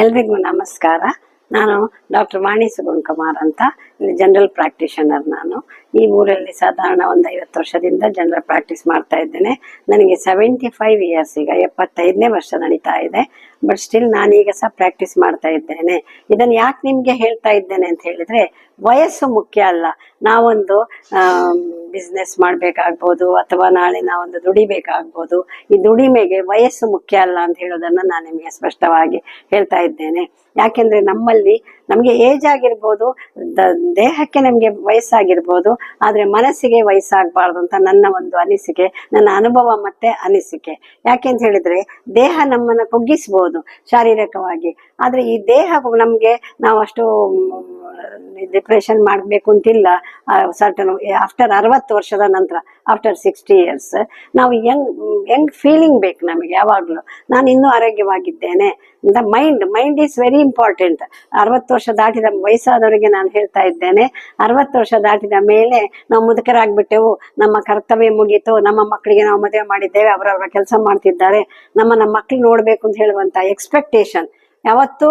ಎಲ್ರಿಗೂ ನಮಸ್ಕಾರ. ನಾನು ಡಾಕ್ಟರ್ ವಾಣಿ ಸುಗುಣ್ ಅಂತ, ಇಲ್ಲಿ ಜನರಲ್ ಪ್ರಾಕ್ಟೀಷನರ್ ನಾನು. ಈ ಊರಲ್ಲಿ ಸಾಧಾರಣ ಒಂದು ಐವತ್ತು ವರ್ಷದಿಂದ ಜನರಲ್ ಪ್ರಾಕ್ಟೀಸ್ ಮಾಡ್ತಾ ಇದ್ದೇನೆ. ನನಗೆ ಸೆವೆಂಟಿ ಫೈವ್ ಇಯರ್ಸ್ ಈಗ, ಎಪ್ಪತ್ತೈದನೇ ವರ್ಷ ನಡೀತಾ ಇದೆ. ಬಟ್ ಸ್ಟಿಲ್ ನಾನೀಗ ಸಹ ಪ್ರಾಕ್ಟೀಸ್ ಮಾಡ್ತಾ ಇದ್ದೇನೆ. ಇದನ್ನು ಯಾಕೆ ನಿಮಗೆ ಹೇಳ್ತಾ ಇದ್ದೇನೆ ಅಂತ ಹೇಳಿದ್ರೆ, ವಯಸ್ಸು ಮುಖ್ಯ ಅಲ್ಲ. ನಾವೊಂದು ಬಿಸ್ನೆಸ್ ಮಾಡಬೇಕಾಗ್ಬೋದು, ಅಥವಾ ನಾಳೆ ನಾವೊಂದು ದುಡಿಬೇಕಾಗ್ಬೋದು, ಈ ದುಡಿಮೆಗೆ ವಯಸ್ಸು ಮುಖ್ಯ ಅಲ್ಲ ಅಂತ ಹೇಳೋದನ್ನ ನಾನು ನಿಮಗೆ ಸ್ಪಷ್ಟವಾಗಿ ಹೇಳ್ತಾ ಇದ್ದೇನೆ. ಯಾಕೆಂದ್ರೆ ನಮ್ಮಲ್ಲಿ ನಮಗೆ ಏಜ್ ಆಗಿರ್ಬೋದು, ದ- ದೇಹಕ್ಕೆ ನಮಗೆ ವಯಸ್ಸಾಗಿರ್ಬೋದು, ಆದರೆ ಮನಸ್ಸಿಗೆ ವಯಸ್ಸಾಗಬಾರ್ದು ಅಂತ ನನ್ನ ಒಂದು ಅನಿಸಿಕೆ, ನನ್ನ ಅನುಭವ ಮತ್ತೆ ಅನಿಸಿಕೆ. ಯಾಕೆ ಅಂತ ಹೇಳಿದ್ರೆ, ದೇಹ ನಮ್ಮನ್ನು ಕುಗ್ಗಿಸ್ಬೋದು. ಶಾರೀರಿಕವಾಗಿ. ಆದ್ರೆ ಈ ದೇಹ ನಮ್ಗೆ ನಾವು ಅಷ್ಟು ಡಿಪ್ರೆಷನ್ ಮಾಡಬೇಕು ಅಂತಿಲ್ಲ. ಸರ್ಟನ್ ಆಫ್ಟರ್ ಅರವತ್ತು ವರ್ಷದ ನಂತರ ಆಫ್ಟರ್ ಸಿಕ್ಸ್ಟಿ ಇಯರ್ಸ್ ನಾವು ಯಂಗ್ ಯಂಗ್ ಫೀಲಿಂಗ್ ಬೇಕು ನಮಗೆ ಯಾವಾಗಲೂ. ನಾನು ಇನ್ನೂ ಆರೋಗ್ಯವಾಗಿದ್ದೇನೆ the mind mind is very important ಅರವತ್ತು ವರ್ಷ ದಾಟಿದ ವಯಸ್ಸಾದವರಿಗೆ ನಾನು ಹೇಳ್ತಾ ಇದ್ದೇನೆ, ಅರವತ್ತು ವರ್ಷ ದಾಟಿದ ಮೇಲೆ ನಾವು ಮುದುಕರಾಗ್ಬಿಟ್ಟೆವು, ನಮ್ಮ ಕರ್ತವ್ಯ ಮುಗೀತು, ನಮ್ಮ ಮಕ್ಕಳಿಗೆ ನಾವು ಮದುವೆ ಮಾಡಿದ್ದೇವೆ, ಅವರವರ ಕೆಲಸ ಮಾಡ್ತಿದ್ದಾರೆ ನಮ್ಮ ನಮ್ಮ ಮಕ್ಳು ನೋಡಬೇಕು ಅಂತ ಹೇಳುವಂತ ಎಕ್ಸ್ಪೆಕ್ಟೇಷನ್ ಯಾವತ್ತೂ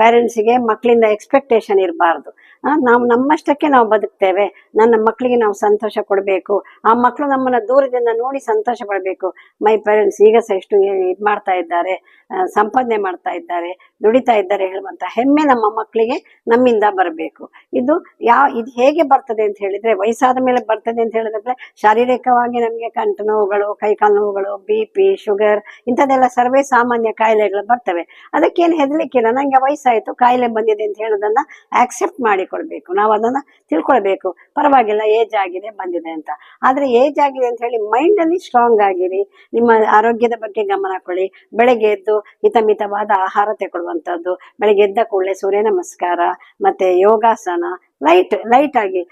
ಪೇರೆಂಟ್ಸಿಗೆ ಮಕ್ಕಳಿಂದ ಎಕ್ಸ್ಪೆಕ್ಟೇಷನ್ ಇರಬಾರ್ದು. ನಾವು ನಮ್ಮಷ್ಟಕ್ಕೆ ನಾವು ಬದುಕ್ತೇವೆ. ನನ್ನ ಮಕ್ಕಳಿಗೆ ನಾವು ಸಂತೋಷ ಕೊಡಬೇಕು. ಆ ಮಕ್ಕಳು ನಮ್ಮನ್ನ ದೂರದಿಂದ ನೋಡಿ ಸಂತೋಷ ಪಡಬೇಕು. ಮೈ ಪೇರೆಂಟ್ಸ್ ಈಗ ಸಹ ಎಷ್ಟು ಇದು ಮಾಡ್ತಾ ಇದ್ದಾರೆ. ಸಂಪಾದನೆ ಮಾಡ್ತಾ ಇದ್ದಾರೆ. ದುಡಿತಾ ಇದ್ದಾರೆ ಹೇಳುವಂತ ಹೆಮ್ಮೆ ನಮ್ಮ ಮಕ್ಕಳಿಗೆ ನಮ್ಮಿಂದ ಬರಬೇಕು. ಇದು ಯಾವ ಇದು ಹೇಗೆ ಬರ್ತದೆ ಅಂತ ಹೇಳಿದ್ರೆ ವಯಸ್ಸಾದ ಮೇಲೆ ಬರ್ತದೆ ಅಂತ ಹೇಳಿದ್ರೆ ಶಾರೀರಿಕವಾಗಿ ನಮಗೆ ಕಂಠ ನೋವುಗಳು, ಕೈಕಾಲು ನೋವುಗಳು, ಬಿ ಪಿ, ಶುಗರ್ ಇಂಥದ್ದೆಲ್ಲ ಸರ್ವೇ ಸಾಮಾನ್ಯ ಕಾಯಿಲೆಗಳು ಬರ್ತವೆ. ಅದಕ್ಕೇನು ಹೆದಲಿಕ್ಕಿಲ್ಲ ನಂಗೆ ವಯಸ್ಸಾಯ್ತು, ಕಾಯಿಲೆ ಬಂದಿದೆ ಅಂತ ಹೇಳೋದನ್ನ ಆಕ್ಸೆಪ್ಟ್ ಮಾಡಿಕೊಳ್ಬೇಕು. ನಾವು ಅದನ್ನ ತಿಳ್ಕೊಳ್ಬೇಕು. ಪರವಾಗಿಲ್ಲ ಏಜ್ ಆಗಿದೆ, ಬಂದಿದೆ ಅಂತ. ಆದ್ರೆ ಏಜ್ ಆಗಿದೆ ಅಂತ ಹೇಳಿ ಮೈಂಡ್ ಅಲ್ಲಿ ಸ್ಟ್ರಾಂಗ್ ಆಗಿರಿ. ನಿಮ್ಮ ಆರೋಗ್ಯದ ಬಗ್ಗೆ ಗಮನ ಕೊಡಿ. ಬೆಳಗ್ಗೆ ಎದ್ದು ಹಿತಮಿತವಾದ ಆಹಾರ ತಗೊಳ್ಳುವಂಥದ್ದು ಬೆಳಗ್ಗೆ ಎದ್ದ ಕೂಡಲೇ ಸೂರ್ಯ ನಮಸ್ಕಾರ, ಮತ್ತು ಯೋಗಾಸನ, ಲೈಟ್ ಲೈಟ್ ಆಗಿ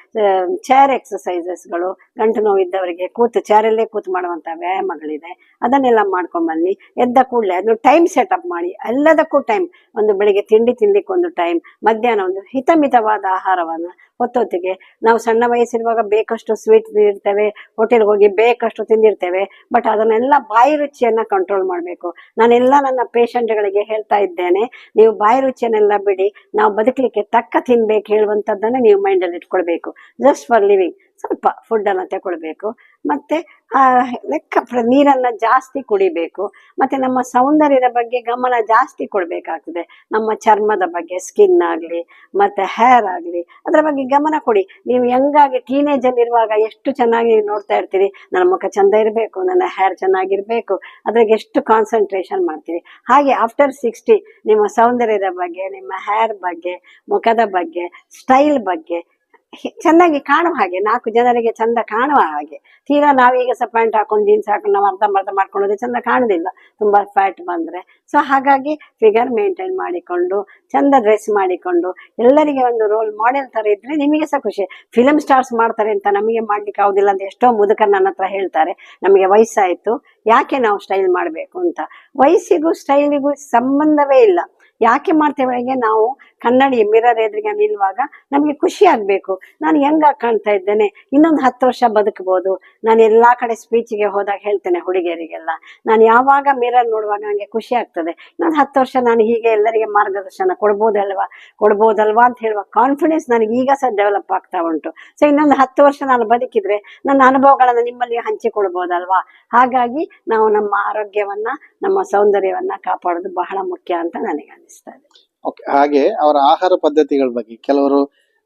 ಚೇರ್ ಎಕ್ಸಸೈಸಸ್ಗಳು ಗಂಟು ನೋವು ಇದ್ದವರಿಗೆ ಕೂತು ಚೇರಲ್ಲೇ ಕೂತು ಮಾಡುವಂಥ ವ್ಯಾಯಾಮಗಳಿದೆ. ಅದನ್ನೆಲ್ಲ ಮಾಡ್ಕೊಂಬನ್ನಿ ಎದ್ದ ಕೂಡಲೇ ಅದು ಟೈಮ್ ಸೆಟಪ್ ಮಾಡಿ. ಎಲ್ಲದಕ್ಕೂ ಟೈಮ್ ಒಂದು ಬೆಳಿಗ್ಗೆ ತಿಂಡಿ ತಿನ್ಲಿಕ್ಕೆ ಒಂದು ಟೈಮ್ ಮಧ್ಯಾಹ್ನ ಒಂದು ಹಿತಮಿತವಾದ ಆಹಾರವನ್ನ ಹೊತ್ತೊತ್ತಿಗೆ. ನಾವು ಸಣ್ಣ ವಯಸ್ಸಿರುವಾಗ ಬೇಕಷ್ಟು ಸ್ವೀಟ್ ತಿಂದಿರ್ತೇವೆ ಹೋಟೆಲ್ಗೆ ಹೋಗಿ ಬೇಕಷ್ಟು ತಿಂದಿರ್ತೇವೆ ಬಟ್ ಅದನ್ನೆಲ್ಲ ಬಾಯಿ ರುಚಿಯನ್ನು ಕಂಟ್ರೋಲ್ ಮಾಡಬೇಕು. ನಾನೆಲ್ಲ ನನ್ನ ಪೇಷಂಟ್ಗಳಿಗೆ ಹೇಳ್ತಾ ಇದ್ದೇನೆ, ನೀವು ಬಾಯಿ ರುಚಿಯನ್ನೆಲ್ಲ ಬಿಡಿ, ನಾವು ಬದುಕಲಿಕ್ಕೆ ತಕ್ಕ ತಿನ್ಬೇಕು ಹೇಳುವಂಥದ್ದನ್ನೇ ನೀವು ಮೈಂಡಲ್ಲಿ ಇಟ್ಕೊಳ್ಬೇಕು. ಜಸ್ಟ್ ಫಾರ್ ಲಿವಿಂಗ್ ಸ್ವಲ್ಪ ಫುಡ್ಡನ್ನು ತಗೊಳ್ಬೇಕು. ಮತ್ತೆ, ಆ, ಲೆಕ್ಕ ನೀರನ್ನ ಜಾಸ್ತಿ ಕುಡಿಬೇಕು. ಮತ್ತೆ ನಮ್ಮ ಸೌಂದರ್ಯದ ಬಗ್ಗೆ ಗಮನ ಜಾಸ್ತಿ ಕೊಡ್ಬೇಕಾಗ್ತದೆ. ನಮ್ಮ ಚರ್ಮದ ಬಗ್ಗೆ ಸ್ಕಿನ್ ಆಗಲಿ, ಮತ್ತೆ ಹೇರ್ ಆಗಲಿ, ಅದರ ಬಗ್ಗೆ ಗಮನ ಕೊಡಿ. ನೀವು ಹೆಂಗಾಗಿ ಟೀನೇಜ್ ಅಲ್ಲಿ ಇರುವಾಗ ಎಷ್ಟು ಚೆನ್ನಾಗಿ ನೋಡ್ತಾ ಇರ್ತೀರಿ? ನನ್ನ ಮುಖ ಚಂದ ಇರಬೇಕು, ನನ್ನ ಹೇರ್ ಚೆನ್ನಾಗಿರ್ಬೇಕು, ಅದ್ರಾಗೆ ಎಷ್ಟು ಕಾನ್ಸಂಟ್ರೇಷನ್ ಮಾಡ್ತೀರಿ? ಹಾಗೆ ಆಫ್ಟರ್ ಸಿಕ್ಸ್ಟಿ ನಿಮ್ಮ ಸೌಂದರ್ಯದ ಬಗ್ಗೆ, ನಿಮ್ಮ ಹೇರ್ ಬಗ್ಗೆ, ಮುಖದ ಬಗ್ಗೆ ಸ್ಟೈಲ್ ಬಗ್ಗೆ ಚೆನ್ನಾಗಿ ಕಾಣುವ ಹಾಗೆ, ನಾಲ್ಕು ಜನರಿಗೆ ಚಂದ ಕಾಣುವ ಹಾಗೆ. ತೀರಾ ನಾವೀಗ ಸಹ ಪ್ಯಾಂಟ್ ಹಾಕೊಂಡು ಜೀನ್ಸ್ ಹಾಕೊಂಡು ನಾವು ಅರ್ಧ ಮರ್ಧ ಮಾಡ್ಕೊಳ್ಳೋದು ಚಂದ ಕಾಣುದಿಲ್ಲ ತುಂಬಾ ಫ್ಯಾಟ್ ಬಂದ್ರೆ. ಸೊ ಹಾಗಾಗಿ ಫಿಗರ್ ಮೇಂಟೈನ್ ಮಾಡಿಕೊಂಡು, ಚಂದ ಡ್ರೆಸ್ ಮಾಡಿಕೊಂಡು, ಎಲ್ಲರಿಗೆ ಒಂದು ರೋಲ್ ಮಾಡೆಲ್ ತರ ಇದ್ರೆ ನಿಮಗೆ ಸಹ ಖುಷಿ. ಫಿಲಮ್ ಸ್ಟಾರ್ಸ್ ಮಾಡ್ತಾರೆ ಅಂತ ನಮಗೆ ಮಾಡ್ಲಿಕ್ಕೆ ಆಗುದಿಲ್ಲ ಅಂತ ಎಷ್ಟೋ ಮುದುಕ ನನ್ನ ಹತ್ರ ಹೇಳ್ತಾರೆ. ನಮಗೆ ವಯಸ್ಸಾಯ್ತು, ಯಾಕೆ ನಾವು ಸ್ಟೈಲ್ ಮಾಡಬೇಕು ಅಂತ. ವಯಸ್ಸಿಗೂ ಸ್ಟೈಲಿಗೂ ಸಂಬಂಧವೇ ಇಲ್ಲ. ಯಾಕೆ ಮಾಡ್ತೇವೆ ನಾವು ಕನ್ನಡಿ ಮಿರರ್ ಎದುರಿಗೆ ನಿಲ್ಲುವಾಗ ನಮಗೆ ಖುಷಿ ಆಗ್ಬೇಕು. ನಾನು ಹೆಂಗ ಕಾಣ್ತಾ ಇದ್ದೇನೆ? ಇನ್ನೊಂದು ಹತ್ತು ವರ್ಷ ಬದುಕಬಹುದು ನಾನು ಎಲ್ಲಾ ಕಡೆ ಸ್ಪೀಚಿಗೆ ಹೋದಾಗ ಹೇಳ್ತೇನೆ ಹುಡುಗಿಯರಿಗೆಲ್ಲ. ನಾನು ಯಾವಾಗ ಮಿರರ್ ನೋಡುವಾಗ ನನಗೆ ಖುಷಿ ಆಗ್ತದೆ. ಇನ್ನೊಂದು ಹತ್ತು ವರ್ಷ ನಾನು ಹೀಗೆ ಎಲ್ಲರಿಗೆ ಮಾರ್ಗದರ್ಶನ ಕೊಡ್ಬೋದಲ್ವಾ? ಕೊಡ್ಬೋದಲ್ವಾ ಅಂತ ಹೇಳುವ ಕಾನ್ಫಿಡೆನ್ಸ್ ನನಗೆ ಈಗ ಸಹ ಡೆವಲಪ್ ಆಗ್ತಾ ಉಂಟು. ಸೊ ಇನ್ನೊಂದು ಹತ್ತು ವರ್ಷ ನಾನು ಬದುಕಿದ್ರೆ ನನ್ನ ಅನುಭವಗಳನ್ನು ನಿಮ್ಮಲ್ಲಿ ಹಂಚಿಕೊಡ್ಬೋದಲ್ವಾ ಹಾಗಾಗಿ ನಾವು ನಮ್ಮ ಆರೋಗ್ಯವನ್ನ, ನಮ್ಮ ಸೌಂದರ್ಯವನ್ನ ಕಾಪಾಡೋದು ಬಹಳ ಮುಖ್ಯ ಅಂತ ನನಗೆ ಅನಿಸ್ತಾ ಇದೆ. ಹಾಗೆ ಅವರ ಆಹಾರ ಪದ್ಧತಿಗಳ ಬಗ್ಗೆ. ಕೆಲವರು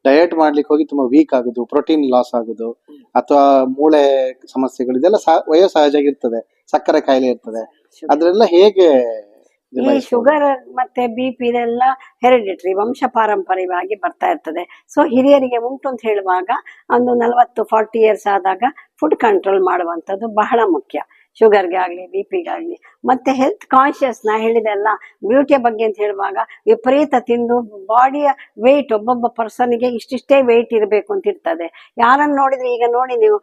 ಡಯಟ್ ಮಾಡ್ಲಿಕ್ಕೆ ಹೋಗಿ ತುಂಬಾ ವೀಕ್ ಆಗುದು ಪ್ರೋಟೀನ್ ಲಾಸ್ ಆಗುದು ಅಥವಾ ಮೂಳೆ ಸಮಸ್ಯೆಗಳು ಇದೆಲ್ಲ ಸಹ- ವಯೋಸಹಜ ಇರ್ತದೆ ಸಕ್ಕರೆ ಕಾಯಿಲೆ ಇರ್ತದೆ. ಅದ್ರೆಲ್ಲ ಹೇಗೆ ಈ ಶುಗರ್ ಮತ್ತೆ ಬಿ ಪಿ ಇದೆಲ್ಲ ಹೆರಿಡಿಟ್ರಿ ವಂಶ ಪಾರಂಪರ್ಯವಾಗಿ ಬರ್ತಾ ಇರ್ತದೆ. ಸೊ ಹಿರಿಯರಿಗೆ ಉಂಟು ಅಂತ ಹೇಳುವಾಗ ಒಂದು ನಲವತ್ತು ಫಾರ್ಟಿ ಇಯರ್ಸ್ ಆದಾಗ ಫುಡ್ ಕಂಟ್ರೋಲ್ ಮಾಡುವಂಥದ್ದು ಬಹಳ ಮುಖ್ಯ. ಶುಗರ್ಗೆ ಆಗಲಿ ಬಿ ಪಿಗಾಗಲಿ ಮತ್ತೆ ಹೆಲ್ತ್ ಕಾನ್ಶಿಯಸ್ ನಾ ಹೇಳಿದೆಲ್ಲ ಬ್ಯೂಟಿಯ ಬಗ್ಗೆ ಅಂತ ಹೇಳುವಾಗ, ವಿಪರೀತ ತಿಂದು ಬಾಡಿಯ ವೆಯ್ಟ್ ಒಬ್ಬೊಬ್ಬ ಪರ್ಸನ್ಗೆ ಇಷ್ಟಿಷ್ಟೇ ವೆಯ್ಟ್ ಇರಬೇಕು ಅಂತ ಇರ್ತದೆ. ಯಾರನ್ನು ನೋಡಿದ್ರೆ ಈಗ ನೋಡಿ ನೀವು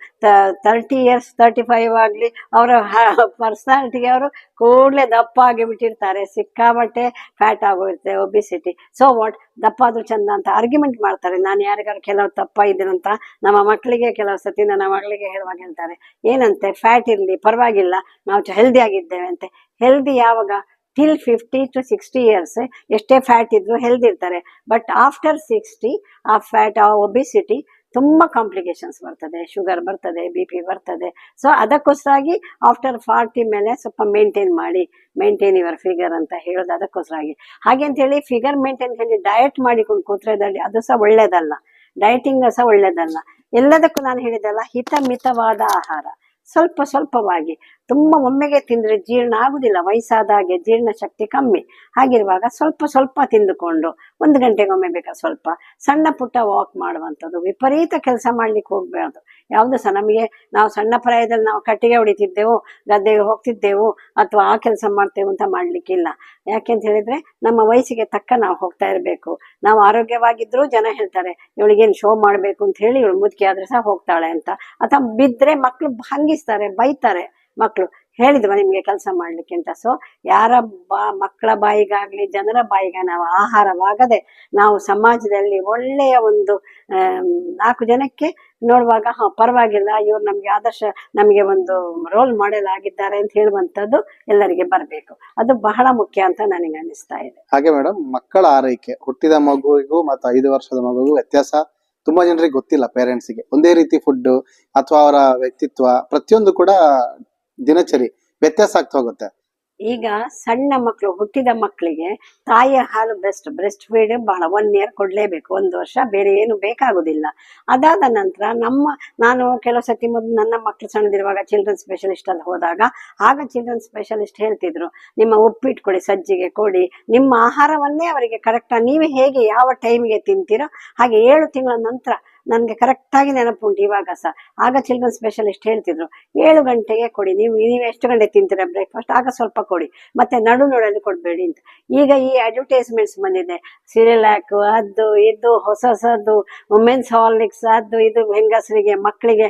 ತರ್ಟಿ ಇಯರ್ಸ್ ತರ್ಟಿ ಫೈವ್ ಆಗಲಿ, ಅವರ ಪರ್ಸನಾಲಿಟಿಗೆ ಅವರು ಕೂಡಲೇ ದಪ್ಪ ಆಗಿ ಬಿಟ್ಟಿರ್ತಾರೆ ಸಿಕ್ಕಾಬಟ್ಟೆ ಫ್ಯಾಟ್ ಆಗೋಗಿರುತ್ತೆ ಒಬಿಸಿಟಿ ಸೊ ವಾಟ್ ದಪ್ಪ ಆದ್ರೂ ಚಂದ ಅಂತ ಆರ್ಗ್ಯುಮೆಂಟ್ ಮಾಡ್ತಾರೆ. ನಾನು ಯಾರಿಗಾರು ಕೆಲವು ತಪ್ಪ ಇದ್ರಂತ ನಮ್ಮ ಮಕ್ಕಳಿಗೆ, ಕೆಲವು ಸತಿ ನನ್ನ ಮಗಳಿಗೆ ಹೇಳುವಾಗ ಹೇಳ್ತಾರೆ, ಏನಂತೆ? ಫ್ಯಾಟ್ ಇರಲಿ, ಪರವಾಗಿಲ್ಲ, ನಾವು ಹೆಲ್ದಿ ಆಗಿದ್ದೇವೆ ಅಂತೆ. ಹೆಲ್ದಿ ಯಾವಾಗ? Till fifty to sixty years ಎಷ್ಟೇ ಫ್ಯಾಟ್ ಇದ್ರು ಹೆಲ್ದಿ ಇರ್ತಾರೆ. ಬಟ್ ಆಫ್ಟರ್ ಸಿಕ್ಸ್ಟಿ ಆ ಫ್ಯಾಟ್ ಆ ಒಬಿಸಿಟಿ ತುಂಬ ಕಾಂಪ್ಲಿಕೇಶನ್ಸ್ ಬರ್ತದೆ. ಶುಗರ್ ಬರ್ತದೆ ಬಿ ಪಿ ಬರ್ತದೆ. ಸೊ ಅದಕ್ಕೋಸ್ಕರಾಗಿ ಆಫ್ಟರ್ ಫಾರ್ಟಿ ಮೇಲೆ ಸ್ವಲ್ಪ ಮೇಂಟೈನ್ ಮಾಡಿ. ಮೇಂಟೈನ್ ಯುವರ್ ಫಿಗರ್ ಅಂತ ಹೇಳೋದು ಅದಕ್ಕೋಸ್ಕರಾಗಿ. ಹಾಗೆ ಅಂತ ಹೇಳಿ ಫಿಗರ್ ಮೇಂಟೈನ್ ಹೇಳಿ ಡಯಟ್ ಮಾಡಿಕೊಂಡು ಕೂತ್ರೆ ಅದು ಸಹ ಒಳ್ಳೇದಲ್ಲ. ಡಯಟಿಂಗ್ ಸಹ ಒಳ್ಳೇದಲ್ಲ. ಎಲ್ಲದಕ್ಕೂ ನಾನು ಹೇಳಿದಲ್ಲ ಹಿತಮಿತವಾದ ಆಹಾರ. ಸ್ವಲ್ಪ ಸ್ವಲ್ಪವಾಗಿ. ತುಂಬ ಒಮ್ಮೆಗೆ ತಿಂದರೆ ಜೀರ್ಣ ಆಗುವುದಿಲ್ಲ ವಯಸ್ಸಾದ ಹಾಗೆ ಜೀರ್ಣ ಶಕ್ತಿ ಕಮ್ಮಿ. ಹಾಗಿರುವಾಗ ಸ್ವಲ್ಪ ಸ್ವಲ್ಪ ತಿಂದುಕೊಂಡು ಒಂದು ಗಂಟೆಗೊಮ್ಮೆ ಬೇಕಾ ಸ್ವಲ್ಪ ಸಣ್ಣ ಪುಟ್ಟ ವಾಕ್ ಮಾಡುವಂಥದ್ದು, ವಿಪರೀತ ಕೆಲಸ ಮಾಡ್ಲಿಕ್ಕೆ ಹೋಗ್ಬಾರ್ದು. ಯಾವುದು ಸಹ ನಮಗೆ ನಾವು ಸಣ್ಣ ಪ್ರಾಯದಲ್ಲಿ ನಾವು ಕಟ್ಟಿಗೆ ಹೊಡಿತಿದ್ದೆವು, ಗದ್ದೆಗೆ ಹೋಗ್ತಿದ್ದೆವು ಅಥವಾ ಆ ಕೆಲಸ ಮಾಡ್ತೇವೆ ಅಂತ ಮಾಡ್ಲಿಕ್ಕಿಲ್ಲ ಯಾಕೆಂತ ಹೇಳಿದ್ರೆ ನಮ್ಮ ವಯಸ್ಸಿಗೆ ತಕ್ಕ ನಾವು ಹೋಗ್ತಾ ಇರಬೇಕು. ನಾವು ಆರೋಗ್ಯವಾಗಿದ್ರು ಜನ ಹೇಳ್ತಾರೆ, ಇವಳಿಗೇನು ಶೋ ಮಾಡಬೇಕು? ಅಂತ ಹೇಳಿ ಇವಳು ಮುದುಕಿ ಆದ್ರೆ ಸಹ ಹೋಗ್ತಾಳೆ ಅಂತ. ಅಥವಾ ಬಿದ್ದರೆ ಮಕ್ಕಳು ಹಂಗಿಸ್ತಾರೆ ಬೈತಾರೆ ಮಕ್ಕಳು ಹೇಳಿದ್ವ ನಿಮ್ಗೆ ಕೆಲಸ ಮಾಡ್ಲಿಕ್ಕೆ ಅಂತ. ಸೊ ಯಾರ ಬಾ, ಮಕ್ಕಳ ಬಾಯಿಗಾಗ್ಲಿ, ಜನರ ಬಾಯಿಗೆ ನಾವು ಆಹಾರವಾಗದೆ ನಾವು ಸಮಾಜದಲ್ಲಿ ಒಳ್ಳೆಯ ಒಂದು ನಾಲ್ಕು ಜನಕ್ಕೆ ನೋಡುವಾಗ, ಹಾ, ಪರವಾಗಿಲ್ಲ, ಇವ್ರು ನಮ್ಗೆ ಆದರ್ಶ, ನಮಗೆ ಒಂದು ರೋಲ್ ಮಾಡೆಲ್ ಆಗಿದ್ದಾರೆ ಅಂತ ಹೇಳುವಂಥದ್ದು ಎಲ್ಲರಿಗೆ ಬರಬೇಕು. ಅದು ಬಹಳ ಮುಖ್ಯ ಅಂತ ನನಗೆ ಅನ್ನಿಸ್ತಾ ಇದೆ. ಹಾಗೆ ಮೇಡಮ್ ಮಕ್ಕಳ ಆರೈಕೆ, ಹುಟ್ಟಿದ ಮಗುವಿಗೂ ಮತ್ತು ಐದು ವರ್ಷದ ಮಗುವಿಗೂ ವ್ಯತ್ಯಾಸ ತುಂಬಾ ಜನರಿಗೆ ಗೊತ್ತಿಲ್ಲ ಪೇರೆಂಟ್ಸ್ಗೆ ಒಂದೇ ರೀತಿ ಫುಡ್ ಅಥವಾ ಅವರ ವ್ಯಕ್ತಿತ್ವ, ಪ್ರತಿಯೊಂದು ಕೂಡ ದಿನಚರಿ ವ್ಯತ್ಯಾಸ ಆಗ್ತಾ ಹೋಗುತ್ತೆ. ಈಗ ಸಣ್ಣ ಮಕ್ಕಳು ಹುಟ್ಟಿದ ಮಕ್ಕಳಿಗೆ ತಾಯಿಯ ಹಾಲು ಬೆಸ್ಟ್ ಬ್ರೆಸ್ಟ್ ಫೀಡ್ ಬಹಳ ಒನ್ ಇಯರ್ ಕೊಡ್ಲೇಬೇಕು. ಒಂದು ವರ್ಷ ಬೇರೆ ಏನು ಬೇಕಾಗುದಿಲ್ಲ. ಅದಾದ ನಂತರ ನಮ್ಮ, ನಾನು ಕೆಲವು ಸತಿ ಮೊದಲು ನನ್ನ ಮಕ್ಕಳು ಸಣ್ಣದಿರುವಾಗ ಚಿಲ್ಡ್ರನ್ ಸ್ಪೆಷಲಿಸ್ಟ್ ಅಲ್ಲಿ ಹೋದಾಗ ಆಗ ಚಿಲ್ಡ್ರನ್ ಸ್ಪೆಷಲಿಸ್ಟ್ ಹೇಳ್ತಿದ್ರು, ನಿಮ್ಮ ಉಪ್ಪಿಟ್ಟು ಕೊಡಿ, ಸಜ್ಜಿಗೆ ಕೊಡಿ, ನಿಮ್ಮ ಆಹಾರವನ್ನೇ ಅವರಿಗೆ ಕರೆಕ್ಟಾಗಿ ನೀವೇ ಹೇಗೆ ಯಾವ ಟೈಮ್ಗೆ ತಿಂತೀರೋ ಹಾಗೆ ಏಳು ತಿಂಗಳ ನಂತರ ನನಗೆ ಕರೆಕ್ಟಾಗಿ ನೆನಪುಂಟು ಇವಾಗ ಸಹ. ಆಗ ಚಿಲ್ಡ್ರನ್ ಸ್ಪೆಷಲಿಸ್ಟ್ ಹೇಳ್ತಿದ್ರು, ಏಳು ಗಂಟೆಗೆ ಕೊಡಿ, ನೀವು ನೀವು ಎಷ್ಟು ಗಂಟೆ ತಿಂತೀರಾ ಬ್ರೇಕ್ಫಾಸ್ಟ್ ಆಗ ಸ್ವಲ್ಪ ಕೊಡಿ. ಮತ್ತೆ ನಡು ನೋಡಲು ಕೊಡಬೇಡಿ ಅಂತ. ಈಗ ಈ ಅಡ್ವರ್ಟೈಸ್ಮೆಂಟ್ಸ್ ಬಂದಿದೆ. ಸಿರಿಲ್ಯಾಕ್ ಅದು, ಇದು, ಹೊಸ ಹೊಸದು ವುಮೆನ್ಸ್ ಹಾರ್ಲಿಕ್ಸ್ ಅದು, ಇದು, ಹೆಂಗಸರಿಗೆ ಮಕ್ಕಳಿಗೆ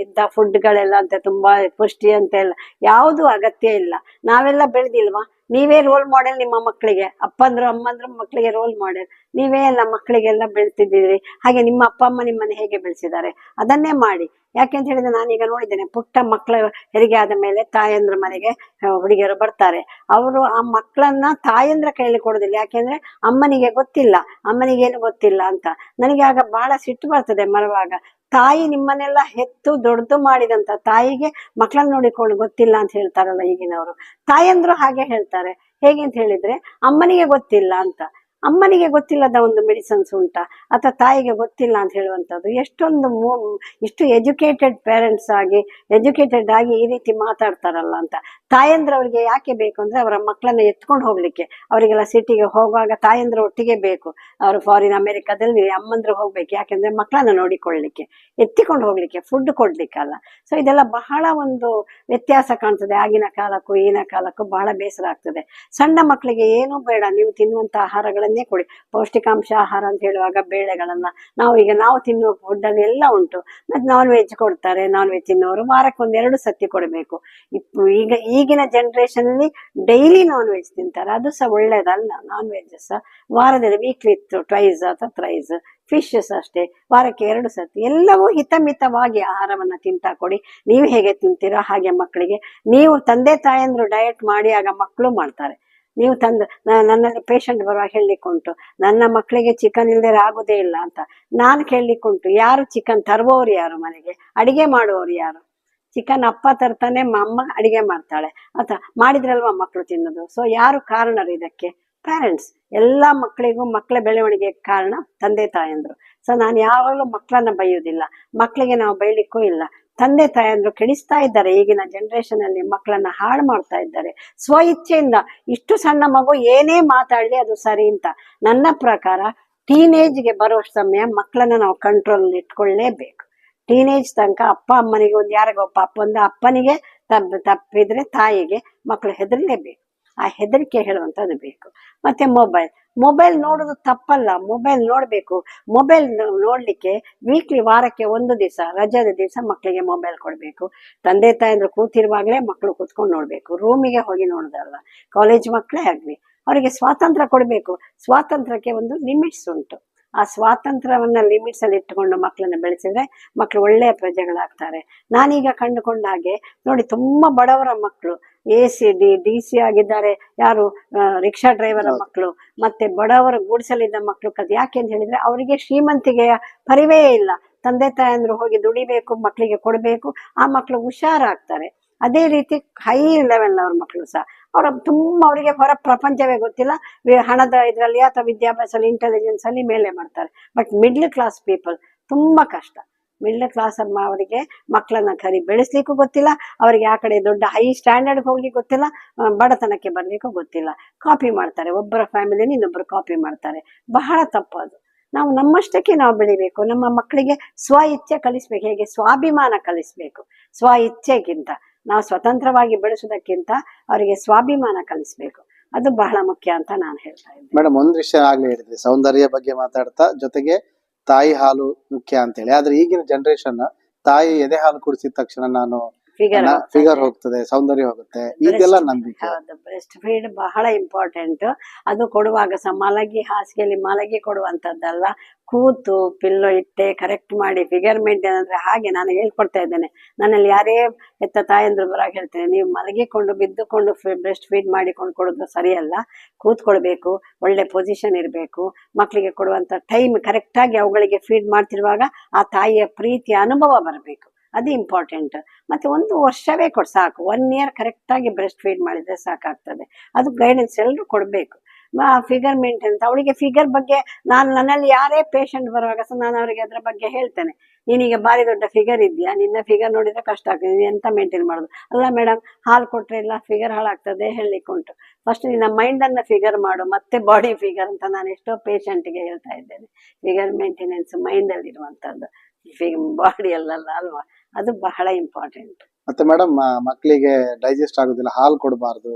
ಇದ್ದ ಫುಡ್ಗಳೆಲ್ಲ ಅಂತ, ತುಂಬಾ ಪುಷ್ಟಿ ಅಂತ ಎಲ್ಲ. ಯಾವುದು ಅಗತ್ಯ ಇಲ್ಲ. ನಾವೆಲ್ಲ ಬೆಳೆದಿಲ್ವಾ? ನೀವೇ ರೋಲ್ ಮಾಡೆಲ್ ನಿಮ್ಮ ಮಕ್ಕಳಿಗೆ. ಅಪ್ಪಂದ್ರು, ಅಮ್ಮಂದ್ರು ಮಕ್ಕಳಿಗೆ ರೋಲ್ ಮಾಡೆಲ್ ನೀವೇ ಎಲ್ಲ ಮಕ್ಕಳಿಗೆಲ್ಲ ಬೆಳೆಸಿದ್ದೀರಿ ಹಾಗೆ ನಿಮ್ಮ ಅಪ್ಪ, ಅಮ್ಮ ನಿಮ್ಮನ್ನು ಹೇಗೆ ಬೆಳೆಸಿದ್ದಾರೆ? ಅದನ್ನೇ ಮಾಡಿ. ಯಾಕೆಂತ ಹೇಳಿದ್ರೆ ನಾನೀಗ ನೋಡಿದ್ದೇನೆ, ಪುಟ್ಟ ಮಕ್ಕಳ ಹೆರಿಗೆ ಆದ ಮೇಲೆ ತಾಯಂದ್ರ ಮನೆಗೆ ಹುಡುಗಿಯರು ಬರ್ತಾರೆ. ಅವರು ಆ ಮಕ್ಕಳನ್ನ ತಾಯಂದ್ರ ಕೈಯಲ್ಲಿ ಕೊಡೋದಿಲ್ಲ. ಯಾಕೆಂದ್ರೆ ಅಮ್ಮನಿಗೆ ಗೊತ್ತಿಲ್ಲ. ಅಮ್ಮನಿಗೇನು ಗೊತ್ತಿಲ್ಲ ಅಂತ. ನನಗೆ ಆಗ ಬಹಳ ಸಿಟ್ಟು ಬರ್ತದೆ ಮರವಾಗ. ತಾಯಿ ನಿಮ್ಮನ್ನೆಲ್ಲ ಹೆತ್ತು ದೊಡ್ಡದು ಮಾಡಿದಂತ ತಾಯಿಗೆ ಮಕ್ಕಳನ್ನ ನೋಡಿಕೊಂಡು ಗೊತ್ತಿಲ್ಲ ಅಂತ ಹೇಳ್ತಾರಲ್ಲ ಈಗಿನವರು. ತಾಯಂದ್ರು ಹಾಗೆ ಹೇಳ್ತಾರೆ. ಹೇಗೆ ಅಂತ ಹೇಳಿದ್ರೆ, ಅಮ್ಮನಿಗೆ ಗೊತ್ತಿಲ್ಲ ಅಂತ. ಅಮ್ಮನಿಗೆ ಗೊತ್ತಿಲ್ಲದ ಒಂದು ಮೆಡಿಸನ್ಸ್ ಉಂಟಾ, ಅಥವಾ ತಾಯಿಗೆ ಗೊತ್ತಿಲ್ಲ ಅಂತ ಹೇಳುವಂಥದ್ದು. ಎಷ್ಟೊಂದು ಇಷ್ಟು ಎಜುಕೇಟೆಡ್ ಪೇರೆಂಟ್ಸ್ ಆಗಿ ಎಜುಕೇಟೆಡ್ ಆಗಿ ಈ ರೀತಿ ಮಾತಾಡ್ತಾರಲ್ಲ ಅಂತ. ತಾಯಂದ್ರವ್ರಿಗೆ ಯಾಕೆ ಬೇಕು ಅಂದ್ರೆ ಅವರ ಮಕ್ಕಳನ್ನ ಎತ್ಕೊಂಡು ಹೋಗ್ಲಿಕ್ಕೆ. ಅವರಿಗೆಲ್ಲ ಸಿಟಿಗೆ ಹೋಗುವಾಗ ತಾಯಂದ್ರ ಒಟ್ಟಿಗೆ ಬೇಕು. ಅವರು ಫಾರಿನ್ ಅಮೆರಿಕಾದಲ್ಲಿ ಅಮ್ಮಂದ್ರು ಹೋಗ್ಬೇಕು. ಯಾಕೆಂದ್ರೆ ಮಕ್ಕಳನ್ನ ನೋಡಿಕೊಳ್ಳಲಿಕ್ಕೆ ಎತ್ತಿಕೊಂಡು ಹೋಗ್ಲಿಕ್ಕೆ ಫುಡ್ ಕೊಡ್ಲಿಕ್ಕಲ್ಲ. ಸೊ ಇದೆಲ್ಲ ಬಹಳ ಒಂದು ವ್ಯತ್ಯಾಸ ಕಾಣ್ತದೆ. ಆಗಿನ ಕಾಲಕ್ಕೂ, ಈಗಿನ ಕಾಲಕ್ಕೂ ಬಹಳ ಬೇಸರ ಆಗ್ತದೆ. ಸಣ್ಣ ಮಕ್ಕಳಿಗೆ ಏನೂ ಬೇಡ. ನೀವು ತಿನ್ನುವಂತ ಆಹಾರಗಳನ್ನೇ ಕೊಡಿ. ಪೌಷ್ಟಿಕಾಂಶ ಆಹಾರ ಅಂತ ಹೇಳುವಾಗ ಬೇಳೆಗಳನ್ನ ನಾವು ಈಗ ನಾವು ತಿನ್ನುವ ಫುಡ್ ಎಲ್ಲ ಉಂಟು. ಮತ್ತೆ ನಾನ್ ವೆಜ್ ಕೊಡ್ತಾರೆ ನಾನ್ ವೆಜ್ ತಿನ್ನೋರು. ವಾರಕ್ಕೆ ಒಂದೆರಡು ಸತಿ ಕೊಡಬೇಕು. ಈಗ, ಈಗಿನ ಜನರೇಷನ್ ಅಲ್ಲಿ ಡೈಲಿ ನಾನ್ ವೆಜ್ ತಿಂತಾರೆ. ಅದು ಸಹ ಒಳ್ಳೇದಲ್ಲ. ನಾನ್ ವೆಜ್ ಸಹ ವಾರದಲ್ಲಿ ವೀಕ್ಲಿ ಟ್ವೈಸ್ ಅಥವಾ ಥ್ರೈಸ್ ಫಿಶಸ್ ಅಷ್ಟೇ. ವಾರಕ್ಕೆ ಎರಡು ಸತಿ. ಎಲ್ಲವೂ ಹಿತಮಿತವಾಗಿ ಆಹಾರವನ್ನ ತಿಂತಾ ಕೊಡಿ. ನೀವು ಹೇಗೆ ತಿಂತೀರೋ ಹಾಗೆ ಮಕ್ಕಳಿಗೆ. ನೀವು ತಂದೆ ತಾಯಂದ್ರು ಡಯಟ್ ಮಾಡಿ, ಆಗ ಮಕ್ಕಳು ಮಾಡ್ತಾರೆ. ನೀವು ತಂದು ನನ್ನಲ್ಲಿ ಪೇಷಂಟ್ ಬರುವಾಗ ಹೇಳಲಿಕ್ಕುಂಟು ನನ್ನ ಮಕ್ಕಳಿಗೆ ಚಿಕನ್ ಇಲ್ದೇ ಆಗೋದೇ ಇಲ್ಲ ಅಂತ. ನಾನು ಕೇಳಲಿಕ್ಕುಂಟು ಯಾರು ಚಿಕನ್ ತರುವವರು ಯಾರು ಮನೆಗೆ? ಅಡಿಗೆ ಮಾಡುವವರು ಯಾರು? ಚಿಕನ್ ಅಪ್ಪ ತರ್ತಾನೆ ಅಮ್ಮ ಅಡಿಗೆ ಮಾಡ್ತಾಳೆ. ಅಂತ, ಮಾಡಿದ್ರಲ್ವಾ ಮಕ್ಕಳು ತಿನ್ನೋದು? ಸೊ ಯಾರು ಕಾರಣರು ಇದಕ್ಕೆ? ಪ್ಯಾರೆಂಟ್ಸ್ ಎಲ್ಲ ಮಕ್ಕಳಿಗೂ ಮಕ್ಕಳ ಬೆಳವಣಿಗೆ ಕಾರಣ ತಂದೆ ತಾಯಂದರು. ಸೊ ನಾನು ಯಾವಾಗಲೂ ಮಕ್ಕಳನ್ನ ಬೈಯೋದಿಲ್ಲ ಮಕ್ಕಳಿಗೆ ನಾವು ಬೈಲಿಕ್ಕೂ ಇಲ್ಲ. ತಂದೆ ತಾಯಂದ್ರು ಕೆಣಿಸ್ತಾ ಇದ್ದಾರೆ. ಈಗಿನ ಜನರೇಷನ್ ಅಲ್ಲಿ ಮಕ್ಕಳನ್ನ ಹಾಳು ಮಾಡ್ತಾ ಇದ್ದಾರೆ. ಸ್ವ ಇಚ್ಛೆಯಿಂದ ಇಷ್ಟು ಸಣ್ಣ ಮಗು ಏನೇ ಮಾತಾಡ್ಲಿ ಅದು ಸರಿ ಅಂತ. ನನ್ನ ಪ್ರಕಾರ ಟೀನೇಜ್ಗೆ ಬರೋ ಸಮಯ ಮಕ್ಕಳನ್ನ ನಾವು ಕಂಟ್ರೋಲ್ ಇಟ್ಕೊಳ್ಳೇಬೇಕು ಟೀನೇಜ್ ತನಕ ಅಪ್ಪ ಅಮ್ಮನಿಗೆ ಒಂದು ಯಾರಿಗೋ ಅಪ್ಪ ಒಂದು ಅಪ್ಪನಿಗೆ ತಪ್ಪ, ತಪ್ಪಿದ್ರೆ ತಾಯಿಗೆ ಮಕ್ಕಳು ಹೆದರ್ಲೇಬೇಕು. ಆ ಹೆದರಿಕೆ ಹೇಳುವಂಥದ್ದು ಬೇಕು. ಮತ್ತೆ ಮೊಬೈಲ್ ಮೊಬೈಲ್ ನೋಡೋದು ತಪ್ಪಲ್ಲ. ಮೊಬೈಲ್ ನೋಡಬೇಕು. ಮೊಬೈಲ್ ನೋಡ್ಲಿಕ್ಕೆ ವೀಕ್ಲಿ ವಾರಕ್ಕೆ ಒಂದು ದಿವಸ, ರಜಾದ ದಿವಸ ಮಕ್ಕಳಿಗೆ ಮೊಬೈಲ್ ಕೊಡಬೇಕು. ತಂದೆ, ತಾಯಂದ್ರು ಕೂತಿರುವಾಗಲೇ ಮಕ್ಕಳು ಕೂತ್ಕೊಂಡು ನೋಡ್ಬೇಕು. ರೂಮಿಗೆ ಹೋಗಿ ನೋಡೋದಲ್ಲ. ಕಾಲೇಜ್ ಮಕ್ಕಳೇ ಆಗಲಿ. ಅವರಿಗೆ ಸ್ವಾತಂತ್ರ್ಯ ಕೊಡಬೇಕು. ಸ್ವಾತಂತ್ರ್ಯಕ್ಕೆ ಒಂದು ಲಿಮಿಟ್ಸ್ ಉಂಟು. ಆ ಸ್ವಾತಂತ್ರ್ಯವನ್ನ ಲಿಮಿಟ್ಸ್ ಅಲ್ಲಿ ಇಟ್ಟುಕೊಂಡು ಮಕ್ಕಳನ್ನ ಬೆಳೆಸಿದ್ರೆ ಮಕ್ಕಳು ಒಳ್ಳೆಯ ಪ್ರಜೆಗಳಾಗ್ತಾರೆ. ನಾನೀಗ ಕಂಡುಕೊಂಡ ಹಾಗೆ ನೋಡಿ, ತುಂಬಾ ಬಡವರ ಮಕ್ಕಳು A C D D C ಆಗಿದ್ದಾರೆ. ಯಾರು? ರಿಕ್ಷಾ ಡ್ರೈವರ್ ಮಕ್ಕಳು ಮತ್ತೆ ಬಡವರ ಗೂಡ್ಸಲಿದ್ದ ಮಕ್ಕಳು ಕದ್ ಯಾಕೆ ಅಂತ ಹೇಳಿದ್ರೆ ಅವರಿಗೆ ಶ್ರೀಮಂತಿಗೆಯ ಪರಿವೇ ಇಲ್ಲ. ತಂದೆ ತಾಯಂದ್ರು ಹೋಗಿ ದುಡಿಬೇಕು ಮಕ್ಕಳಿಗೆ ಕೊಡಬೇಕು. ಆ ಮಕ್ಕಳು ಹುಷಾರಾಗ್ತಾರೆ. ಅದೇ ರೀತಿ ಹೈ ಲೆವೆಲ್ ಅವ್ರ ಮಕ್ಕಳು ಸಹ. ಅವರ ತುಂಬ ಅವರಿಗೆ ಹೊರ ಪ್ರಪಂಚವೇ ಗೊತ್ತಿಲ್ಲ. ಹಣದ ಇದರಲ್ಲಿ ಅಥವಾ ವಿದ್ಯಾಭ್ಯಾಸದಲ್ಲಿ ಇಂಟೆಲಿಜೆನ್ಸ್ ಅಲ್ಲಿ ಮೇಲೆ ಮಾಡ್ತಾರೆ. ಬಟ್ ಮಿಡ್ಲ್ ಕ್ಲಾಸ್ ಪೀಪಲ್ ತುಂಬಾ ಕಷ್ಟ. ಮಿಡ್ಲ್ ಕ್ಲಾಸ್ ಅಮ್ಮ ಅವರಿಗೆ ಮಕ್ಕಳನ್ನ ಕರಿ ಬೆಳೆಸ್ಲಿಕ್ಕೂ ಗೊತ್ತಿಲ್ಲ, ಅವರಿಗೆ ಆ ಕಡೆ ದೊಡ್ಡ ಹೈ ಸ್ಟ್ಯಾಂಡರ್ಡ್ ಹೋಗ್ಲಿಕ್ಕೆ ಗೊತ್ತಿಲ್ಲ ಬಡತನಕ್ಕೆ ಬರ್ಲಿಕ್ಕೂ ಗೊತ್ತಿಲ್ಲ. ಕಾಪಿ ಮಾಡ್ತಾರೆ, ಒಬ್ಬರ ಫ್ಯಾಮಿಲಿನ ಇನ್ನೊಬ್ಬರು ಕಾಪಿ ಮಾಡ್ತಾರೆ. ಬಹಳ ತಪ್ಪು ಅದು. ನಾವು ನಮ್ಮಷ್ಟಕ್ಕೆ ನಾವು ಬೆಳಿಬೇಕು, ನಮ್ಮ ಮಕ್ಕಳಿಗೆ ಸ್ವ ಇಚ್ಛೆ ಕಲಿಸ್ಬೇಕು, ಹೇಗೆ ಸ್ವಾಭಿಮಾನ ಕಲಿಸ್ಬೇಕು. ಸ್ವ ಇಚ್ಛೆಗಿಂತ ನಾವು ಸ್ವತಂತ್ರವಾಗಿ ಬೆಳೆಸೋದಕ್ಕಿಂತ ಅವರಿಗೆ ಸ್ವಾಭಿಮಾನ ಕಲಿಸ್ಬೇಕು. ಅದು ಬಹಳ ಮುಖ್ಯ ಅಂತ ನಾನು ಹೇಳ್ತಾ ಇದ್ದೀನಿ. ಮೇಡಮ್, ಒಂದ್ ವಿಷಯ ಆಗ್ಲೇ ಹೇಳಿದ್ರಿ, ಸೌಂದರ್ಯ ಬಗ್ಗೆ ಮಾತಾಡ್ತಾ, ಜೊತೆಗೆ ತಾಯಿ ಹಾಲು ಮುಖ್ಯ ಅಂತೇಳಿ. ಆದ್ರೆ ಈಗಿನ ಜನರೇಷನ್ ತಾಯಿ ಎದೆ ಹಾಲು ಕುಡಿಸಿದ ತಕ್ಷಣ ನಾನು ಫಿಗರ್ ಫಿಗರ್ ಹೋಗ್ತದೆ. ಸೌಂದರ್ಯ ಹೋಗುತ್ತೆ. ಇದೆಲ್ಲ ನಂಬಿಕೆ. ಹೌದು ಬ್ರೆಸ್ಟ್ ಫೀಡ್ ಬಹಳ ಇಂಪಾರ್ಟೆಂಟ್ ಅದು ಕೊಡುವಾಗ ಸಹ ಮಲಗಿ ಹಾಸಿಗೆಯಲ್ಲಿ ಮಲಗಿ ಕೊಡುವಂತದ್ದಲ್ಲ. ಕೂತು ಪಿಲ್ಲೋ ಇಟ್ಟೆ ಕರೆಕ್ಟ್ ಮಾಡಿ ಫಿಗರ್ ಮೇಂಟೈನ್ ಅಂದ್ರೆ ಹಾಗೆ ನಾನು ಹೇಳ್ಕೊಡ್ತಾ ಇದ್ದೇನೆ. ನನ್ನಲ್ಲಿ ಯಾರೇ ಎತ್ತ ತಾಯಂದ್ರು ಬರಾಗ ಹೇಳ್ತೇನೆ ನೀವು ಮಲಗಿಕೊಂಡು ಬಿದ್ದುಕೊಂಡು ಬ್ರೆಸ್ಟ್ ಫೀಡ್ ಮಾಡಿಕೊಂಡು ಕೊಡೋದು ಸರಿಯಲ್ಲ. ಕೂತ್ಕೊಳ್ಬೇಕು ಒಳ್ಳೆ ಪೊಸಿಷನ್ ಇರಬೇಕು. ಮಕ್ಕಳಿಗೆ ಕೊಡುವಂತ ಟೈಮ್ ಕರೆಕ್ಟ್ ಆಗಿ ಅವುಗಳಿಗೆ ಫೀಡ್ ಮಾಡ್ತಿರುವಾಗ ಆ ತಾಯಿಯ ಪ್ರೀತಿಯ ಅನುಭವ ಬರಬೇಕು. ಅದು ಇಂಪಾರ್ಟೆಂಟ್ ಮತ್ತು ಒಂದು ವರ್ಷವೇ ಕೊಡು, ಸಾಕು. ಒನ್ ಇಯರ್ ಕರೆಕ್ಟಾಗಿ ಬ್ರೆಸ್ಟ್ ಫೀಡ್ ಮಾಡಿದರೆ ಸಾಕಾಗ್ತದೆ. ಅದು ಗೈಡೆನ್ಸ್ ಎಲ್ಲರೂ ಕೊಡಬೇಕು. ಫಿಗರ್ ಮೇಂಟೆನ್ಸ್ ಅವಳಿಗೆ ಫಿಗರ್ ಬಗ್ಗೆ ನಾನು ನನ್ನಲ್ಲಿ ಯಾರೇ ಪೇಷಂಟ್ ಬರುವಾಗ ಸಹ ನಾನು ಅವರಿಗೆ ಅದರ ಬಗ್ಗೆ ಹೇಳ್ತೇನೆ. ನೀನೀಗ ಭಾರಿ ದೊಡ್ಡ ಫಿಗರ್ ಇದೆಯಾ ನಿನ್ನ ಫಿಗರ್ ನೋಡಿದರೆ ಕಷ್ಟ ಆಗ್ತದೆ. ನೀನು ಎಂತ ಮೇಂಟೈನ್ ಮಾಡೋದು? ಅಲ್ಲ ಮೇಡಮ್ ಹಾಲು ಕೊಟ್ಟರೆ ಇಲ್ಲ ಫಿಗರ್ ಹಾಳಾಗ್ತದೆ ಹೇಳಲಿಕ್ಕೆ ಉಂಟು. ಫಸ್ಟ್ ನಿನ್ನ ಮೈಂಡನ್ನು ಫಿಗರ್ ಮಾಡು. ಮತ್ತೆ ಬಾಡಿ ಫಿಗರ್ ಅಂತ ನಾನು ಎಷ್ಟೋ ಪೇಷಂಟ್ಗೆ ಹೇಳ್ತಾ ಇದ್ದೇನೆ. ಫಿಗರ್ ಮೇಂಟೆನೆನ್ಸ್ ಮೈಂಡಲ್ಲಿ ಇರುವಂಥದ್ದು ಬಾಡಿ ಅಲ್ಲಲ್ಲ ಅಲ್ವಾ? ಅದು ಬಹಳ ಇಂಪಾರ್ಟೆಂಟ್ ಮತ್ತೆ ಮೇಡಮ್ ಮಕ್ಕಳಿಗೆ ಡೈಜೆಸ್ಟ್ ಆಗುದಿಲ್ಲ ಹಾಲು ಕೊಡಬಾರ್ದು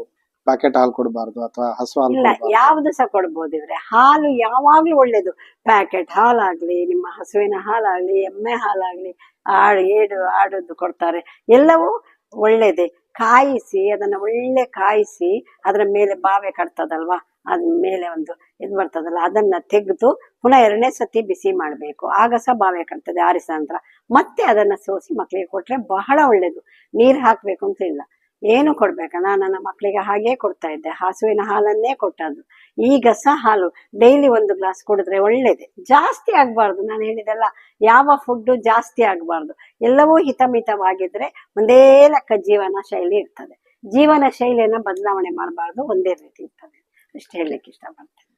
ಪ್ಯಾಕೆಟ್ ಹಾಲು ಕೊಡಬಾರ್ದು ಅಥವಾ ಹಸು ಹಾಲು ಇಲ್ಲ ಯಾವ್ದು ಸಹ ಕೊಡ್ಬೋದು ಇವ್ರೆ. ಹಾಲು ಯಾವಾಗ್ಲೂ ಒಳ್ಳೇದು. ಪ್ಯಾಕೆಟ್ ಹಾಲಾಗ್ಲಿ ನಿಮ್ಮ ಹಸುವಿನ ಹಾಲಾಗ್ಲಿ ಎಮ್ಮೆ ಹಾಲಾಗ್ಲಿ ಆಡು ಏಡು ಆಡುದು ಕೊಡ್ತಾರೆ. ಎಲ್ಲವೂ ಒಳ್ಳೇದೇ. ಕಾಯಿಸಿ ಅದನ್ನ ಒಳ್ಳೆ ಕಾಯಿಸಿ ಅದರ ಮೇಲೆ ಬಾವೆ ಕಟ್ತದಲ್ವಾ? ಅದ್ ಮೇಲೆ ಒಂದು ಇದು ಬರ್ತದಲ್ಲ ಅದನ್ನ ತೆಗೆದು ಪುನಃ ಎರಡನೇ ಸತಿ ಬಿಸಿ ಮಾಡಬೇಕು. ಆಗ ಸಹ ಬಾವೆ ಕಾಣ್ತದೆ ಆರಿಸಿದ ನಂತರ. ಮತ್ತೆ ಅದನ್ನ ಸೋಸಿ ಮಕ್ಕಳಿಗೆ ಕೊಟ್ರೆ ಬಹಳ ಒಳ್ಳೇದು. ನೀರ್ ಹಾಕ್ಬೇಕು ಅಂತ ಇಲ್ಲ. ಏನು ಕೊಡ್ಬೇಕ ನಾನು ನನ್ನ ಮಕ್ಕಳಿಗೆ ಹಾಗೇ ಕೊಡ್ತಾ ಇದ್ದೆ. ಹಸುವಿನ ಹಾಲನ್ನೇ ಕೊಟ್ಟದ್ದು. ಈಗ ಸಹ ಹಾಲು, ಡೈಲಿ ಒಂದು ಗ್ಲಾಸ್ ಕುಡಿದ್ರೆ ಒಳ್ಳೇದೆ. ಜಾಸ್ತಿ ಆಗ್ಬಾರ್ದು. ನಾನು ಹೇಳಿದೆಲ್ಲ, ಯಾವ ಫುಡ್ ಜಾಸ್ತಿ ಆಗ್ಬಾರ್ದು. ಎಲ್ಲವೂ ಹಿತಮಿತವಾಗಿದ್ರೆ ಒಂದೇ ಲೆಕ್ಕ ಜೀವನ ಶೈಲಿ ಇರ್ತದೆ. ಜೀವನ ಶೈಲಿಯನ್ನ ಬದಲಾವಣೆ ಮಾಡಬಾರ್ದು. ಒಂದೇ ರೀತಿ ಇರ್ತದೆ. ಅಷ್ಟು ಹೇಳಲಿಕ್ಕೆ ಇಷ್ಟಪಡ್ತೇನೆ.